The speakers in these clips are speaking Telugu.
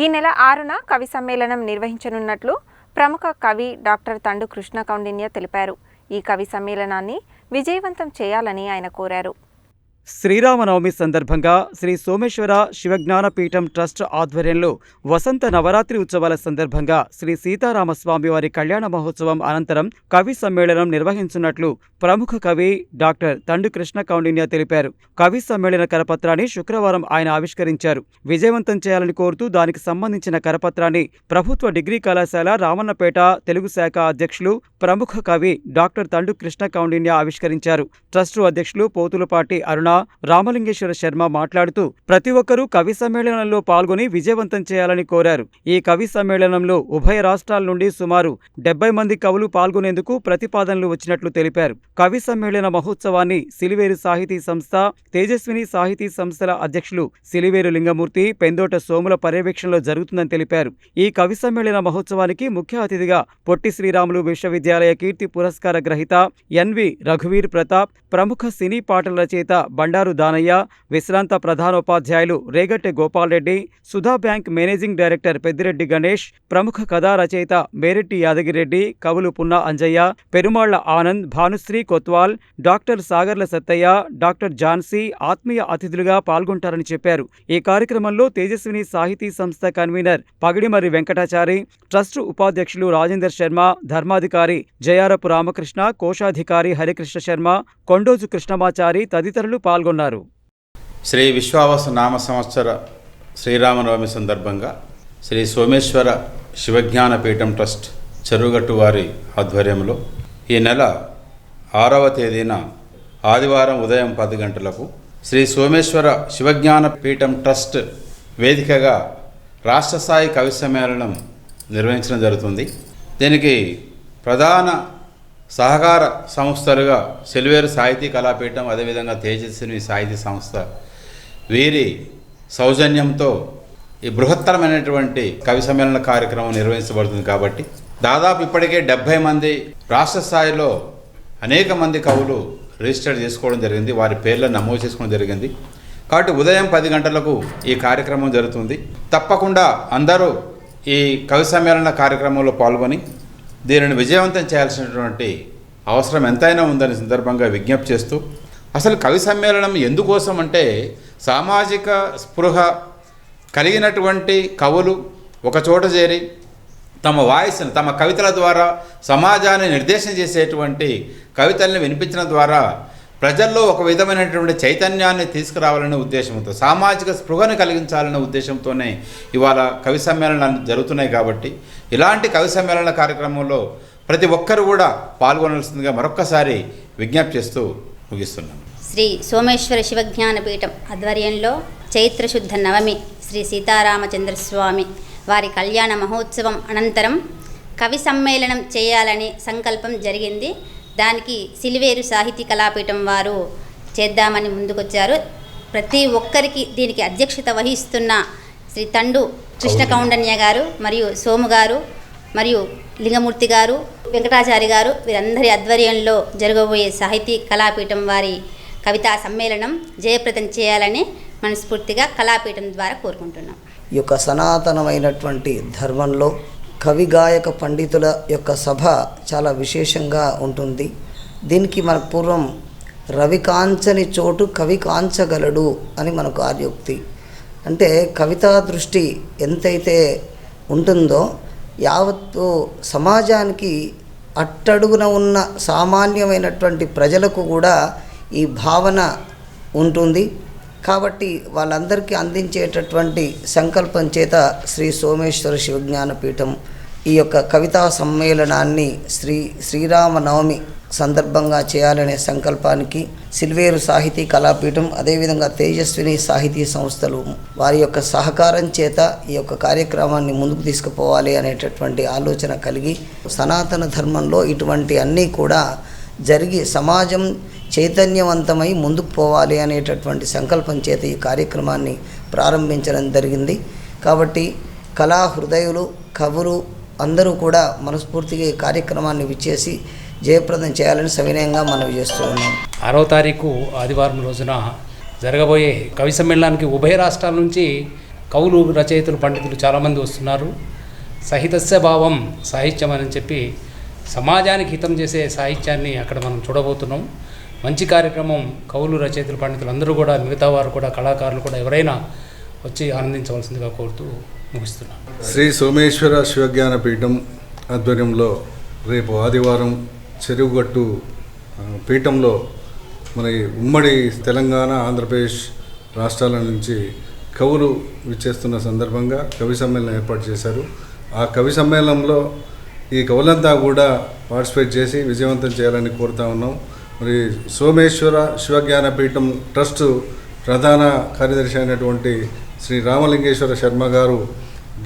ఈ నెల ఆరున కవి సమ్మేళనం నిర్వహించనున్నట్లు ప్రముఖ కవి డాక్టర్ తండు కృష్ణ కౌండిన్య తెలిపారు. ఈ కవి సమ్మేళనాన్ని విజయవంతం చేయాలని ఆయన కోరారు. శ్రీరామనవమి సందర్భంగా శ్రీ సోమేశ్వర శివజ్ఞానపీఠం ట్రస్ట్ ఆధ్వర్యంలో వసంత నవరాత్రి ఉత్సవాల సందర్భంగా శ్రీ సీతారామస్వామి వారి కళ్యాణ మహోత్సవం అనంతరం కవి సమ్మేళనం నిర్వహించున్నట్లు ప్రముఖ కవి డాక్టర్ తండు కృష్ణ కౌండిన్య తెలిపారు. కవి సమ్మేళన కరపత్రాన్ని శుక్రవారం ఆయన ఆవిష్కరించారు. విజయవంతం చేయాలని కోరుతూ దానికి సంబంధించిన కరపత్రాన్ని ప్రభుత్వ డిగ్రీ కళాశాల రామన్నపేట తెలుగు శాఖ అధ్యక్షులు ప్రముఖ కవి డాక్టర్ తండు కృష్ణ కౌండిన్య ఆవిష్కరించారు. ట్రస్టు అధ్యక్షులు పోతులపాటి అరుణ రామలింగేశ్వర శర్మ మాట్లాడుతూ ప్రతి ఒక్కరూ కవి సమ్మేళనంలో పాల్గొని విజయవంతం చేయాలని కోరారు. ఈ కవి సమ్మేళనంలో ఉభయ రాష్ట్రాల నుండి సుమారు డెబ్బై మంది కవులు పాల్గొనేందుకు ప్రతిపాదనలు వచ్చినట్లు తెలిపారు. కవి సమ్మేళన మహోత్సవాన్ని సిలివేరు సాహితీ సంస్థ తేజస్విని సాహితీ సంస్థల అధ్యక్షులు సిలివేరు లింగమూర్తి పెందోట సోముల పర్యవేక్షణలో జరుగుతుందని తెలిపారు. ఈ కవి సమ్మేళన మహోత్సవానికి ముఖ్య అతిథిగా పొట్టి శ్రీరాములు విశ్వవిద్యాలయ కీర్తి పురస్కార గ్రహీత ఎన్వి రఘువీర్ ప్రతాప్ ప్రముఖ సినీ పాటల రచయిత బండారు దానయ్య విశ్రాంత ప్రధానోపాధ్యాయులు Regatte Gopalreddy Sudha bank managing director Peddireddy Ganesh ప్రముఖ కథా రచయిత మేరెడ్డి యాదగిరెడ్డి కవులు పున్నా అంజయ్య పెరుమాళ్ళ ఆనంద్ భానుశ్రీ కొత్వాల్ డాక్టర్ సాగర్ల సత్తయ్య డాక్టర్ జాన్సీ ఆత్మీయ అతిథులుగా పాల్గొంటారని చెప్పారు. ఈ కార్యక్రమంలో తేజస్విని సాహితీ సంస్థ కన్వీనర్ పగిడిమర్రి వెంకటాచారి ట్రస్టు ఉపాధ్యక్షులు రాజేందర్ శర్మ ధర్మాధికారి జయారపు రామకృష్ణ కోశాధికారి హరికృష్ణ శర్మ కొండోజు కృష్ణమాచారి తదితరులు పాల్గొన్నారు పాల్గొన్నారు. శ్రీ విశ్వావస నామ సంవత్సర శ్రీరామనవమి సందర్భంగా శ్రీ సోమేశ్వర శివజ్ఞాన పీఠం ట్రస్ట్ చెరుగట్టు వారి ఆధ్వర్యంలో ఈ నెల ఆరవ తేదీన ఆదివారం ఉదయం పది గంటలకు శ్రీ సోమేశ్వర శివజ్ఞాన పీఠం ట్రస్ట్ వేదికగా రాష్ట్రస్థాయి కవి సమ్మేళనం నిర్వహించడం జరుగుతుంది. దీనికి ప్రధాన సహకార సంస్థలుగా సెలివేరు సాహితీ కళాపీఠం అదేవిధంగా తేజస్విని సాహితీ సంస్థ వీరి సౌజన్యంతో ఈ బృహత్తరమైనటువంటి కవి సమ్మేళన కార్యక్రమం నిర్వహించబడుతుంది కాబట్టి దాదాపు ఇప్పటికే డెబ్భై మంది రాష్ట్ర స్థాయిలో అనేక మంది కవులు రిజిస్టర్ చేసుకోవడం జరిగింది వారి పేర్లను నమోదు చేసుకోవడం జరిగింది. కాబట్టి ఉదయం పది గంటలకు ఈ కార్యక్రమం జరుగుతుంది. తప్పకుండా అందరూ ఈ కవి సమ్మేళన కార్యక్రమంలో పాల్గొని దీనిని విజయవంతం చేయాల్సినటువంటి అవసరం ఎంతైనా ఉందని సందర్భంగా విజ్ఞప్తి చేస్తూ అసలు కవి సమ్మేళనం ఎందుకోసం అంటే సామాజిక స్పృహ కలిగినటువంటి కవులు ఒక చోట చేరి తమ వాయిస్ని తమ కవితల ద్వారా సమాజాన్ని నిర్దేశం చేసేటువంటి కవితల్ని వినిపించడం ద్వారా ప్రజల్లో ఒక విధమైనటువంటి చైతన్యాన్ని తీసుకురావాలనే ఉద్దేశంతో సామాజిక స్పృహను కలిగించాలనే ఉద్దేశంతోనే ఇవాళ కవి సమ్మేళనాలు జరుగుతున్నాయి కాబట్టి ఇలాంటి కవి సమ్మేళన కార్యక్రమంలో ప్రతి ఒక్కరు కూడా పాల్గొనాల్సిందిగా మరొక్కసారి విజ్ఞప్తి చేస్తూ ముగిస్తున్నాను. శ్రీ సోమేశ్వర శివజ్ఞానపీఠం ఆధ్వర్యంలో చైత్రశుద్ధ నవమి శ్రీ సీతారామచంద్రస్వామి వారి కళ్యాణ మహోత్సవం అనంతరం కవి సమ్మేళనం చేయాలని సంకల్పం జరిగింది. దానికి సిలివేరు సాహితీ కళాపీఠం వారు చేద్దామని ముందుకొచ్చారు. ప్రతి ఒక్కరికి దీనికి అధ్యక్షత వహిస్తున్న శ్రీ తండు కృష్ణ కౌండన్య గారు మరియు సోము గారు మరియు లింగమూర్తి గారు వెంకటాచారి గారు వీరందరి ఆధ్వర్యంలో జరగబోయే సాహితీ కళాపీఠం వారి కవితా సమ్మేళనం జయప్రదం చేయాలని మనస్ఫూర్తిగా కళాపీఠం ద్వారా కోరుకుంటున్నాం. ఈ యొక్క సనాతనమైనటువంటి ధర్మంలో కవి గాయక పండితుల యొక్క సభ చాలా విశేషంగా ఉంటుంది. దీనికి మన పూర్వం రవి కాంచని చోటు కవి కాంచగలడు అని మనకు ఆర్యోక్తి. అంటే కవితా దృష్టి ఎంతైతే ఉంటుందో యావత్తు సమాజానికి అట్టడుగున ఉన్న సామాన్యమైనటువంటి ప్రజలకు కూడా ఈ భావన ఉంటుంది. కాబట్టి వాళ్ళందరికీ అందించేటటువంటి సంకల్పం చేత శ్రీ సోమేశ్వర శివజ్ఞాన పీఠం ఈ యొక్క కవితా సమ్మేళనాన్ని శ్రీ శ్రీరామనవమి సందర్భంగా చేయాలనే సంకల్పానికి సిల్వేరు సాహితీ కళాపీఠం అదేవిధంగా తేజస్విని సాహితీ సంస్థలు వారి యొక్క సహకారం చేత ఈ యొక్క కార్యక్రమాన్ని ముందుకు తీసుకుపోవాలి అనేటటువంటి ఆలోచన కలిగి సనాతన ధర్మంలో ఇటువంటి అన్నీ కూడా జరిగి సమాజం చైతన్యవంతమై ముందుకు పోవాలి అనేటటువంటి సంకల్పం చేత ఈ కార్యక్రమాన్ని ప్రారంభించడం జరిగింది. కాబట్టి కళా హృదయులు కవులు అందరూ కూడా మనస్ఫూర్తిగా ఈ కార్యక్రమాన్ని విచ్చేసి జయప్రదం చేయాలని సవినయంగా మనవి చేస్తూ ఉన్నాం. ఆరో తారీఖు ఆదివారం రోజున జరగబోయే కవి సమ్మేళనానికి ఉభయ రాష్ట్రాల నుంచి కవులు రచయితలు పండితులు చాలామంది వస్తున్నారు. సహితస్య భావం సాహిత్యం అని చెప్పి సమాజానికి హితం చేసే సాహిత్యాన్ని అక్కడ మనం చూడబోతున్నాం. మంచి కార్యక్రమం కవులు రచయితలు పండితులు అందరూ కూడా మిగతా వారు కూడా కళాకారులు కూడా ఎవరైనా వచ్చి ఆనందించవలసిందిగా కోరుతూ ముగిస్తున్నాను. శ్రీ సోమేశ్వర శివజ్ఞాన పీఠం ఆధ్వర్యంలో రేపు ఆదివారం చెరువుగట్టు పీఠంలో మన ఉమ్మడి తెలంగాణ ఆంధ్రప్రదేశ్ రాష్ట్రాల నుంచి కవులు విచ్చేస్తున్న సందర్భంగా కవి సమ్మేళనం ఏర్పాటు చేశారు. ఆ కవి సమ్మేళనంలో ఈ కవులంతా కూడా పార్టిసిపేట్ చేసి విజయవంతం చేయాలని కోరుతా ఉన్నాం. మరి సోమేశ్వర శివజ్ఞానపీఠం ట్రస్ట్ ప్రధాన కార్యదర్శి అయినటువంటి శ్రీ రామలింగేశ్వర శర్మ గారు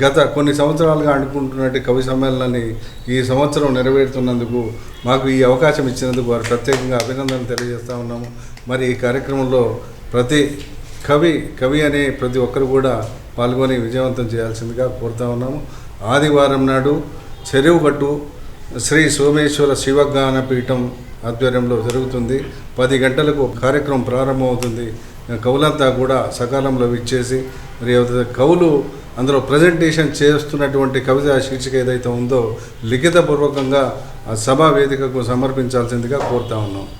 గత కొన్ని సంవత్సరాలుగా అనుకుంటున్నట్టు కవి సమ్మేళనాన్ని ఈ సంవత్సరం నెరవేరుతున్నందుకు మాకు ఈ అవకాశం ఇచ్చినందుకు వారు ప్రత్యేకంగా అభినందనలు తెలియజేస్తూ ఉన్నాము. మరి ఈ కార్యక్రమంలో ప్రతి కవి కవి అనే ప్రతి ఒక్కరు కూడా పాల్గొని విజయవంతం చేయాల్సిందిగా కోరుతా ఉన్నాము. ఆదివారం నాడు చెరువుగట్టు శ్రీ సోమేశ్వర శివజ్ఞానపీఠం ఆధ్వర్యంలో జరుగుతుంది. పది గంటలకు కార్యక్రమం ప్రారంభమవుతుంది. కవులంతా కూడా సకాలంలో విచ్చేసి మరి కవులు అందులో ప్రజెంటేషన్ చేస్తున్నటువంటి కవిత శీర్షిక ఏదైతే ఉందో లిఖితపూర్వకంగా ఆ సభా వేదికకు సమర్పించాల్సిందిగా కోరుతా ఉన్నాం.